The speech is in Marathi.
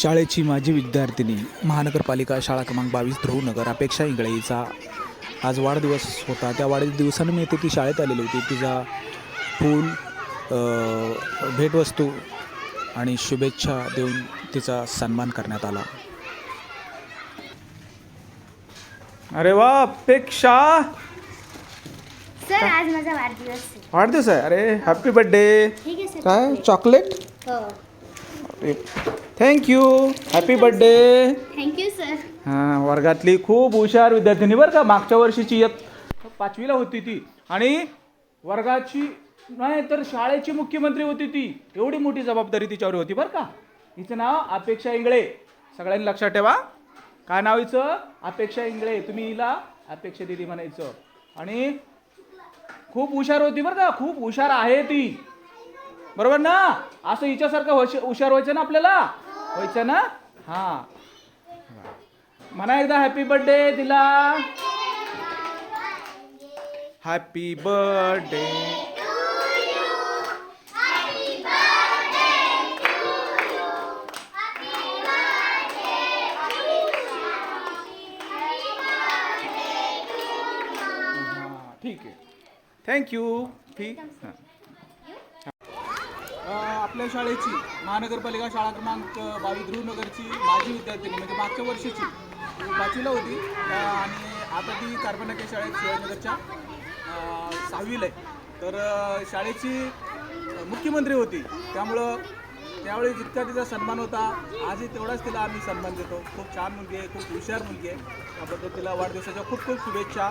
शाळेची माजी विद्यार्थिनी महानगरपालिका शाळा क्रमांक बावीस ध्रुवनगर अपेक्षा इंगळे हिचा आज वाढदिवस होता. त्या वाढदिवसानिमित्त ती शाळेत आलेली होती. तिचा फूल भेटवस्तू आणि शुभेच्छा देऊन तिचा सन्मान करण्यात आला. अरे वा अपेक्षा! सर आज माझा वाढदिवस आहे. वाढदिवस आहे? अरे हॅपी बर्थडे ठीक आहे सर. काय? चॉकलेट हो. Thank you happy birthday thank you sir हां वर्गातली खूप हुशार विद्यार्थिनी बरं का मागच्या वर्षीची इयत्ता पाचवीला होती ती. आणि वर्गाची नाही तर शाळेची मुख्यमंत्री होती ती. एवढी मोठी जबाबदारी तिच्यावर होती बरं का. हिचं नाव अपेक्षा इंगळे. सगळ्यांनी लक्षात ठेवा. काय नाव हिचं? अपेक्षा इंगळे. तुम्ही हिला अपेक्षा दिदी म्हणायचं. आणि खूप हुशार होती बरं का खूप हुशार आहे ती. बरोबर ना? असं हिच्यासारखं हुश- हुशार व्हायचं ना आपल्याला? व्हायचं ना? हां. म्हणा एकदा हॅपी बर्थडे तिला. हॅपी बर्थडे ठीक आहे. थँक्यू ठीक हां. आपल्या शाळेची महानगरपालिका शाळा क्रमांक बावीस ध्रुवनगरची माजी विद्यार्थिनी म्हणजे मागच्या वर्षीची. ती पाचवीला होती. आणि आता ती कार्बनके शाळेत शिवाजीनगरच्या सहावीला आहे. तर शाळेची मुख्यमंत्री होती. त्यामुळं त्यावेळी जितका तिचा सन्मान होता आजही तेवढाच तिला आम्ही सन्मान देतो. खूप छान मुलगी आहे खूप हुशार मुलगी आहे. त्याबद्दल तिला वाढदिवसाच्या खूप खूप शुभेच्छा.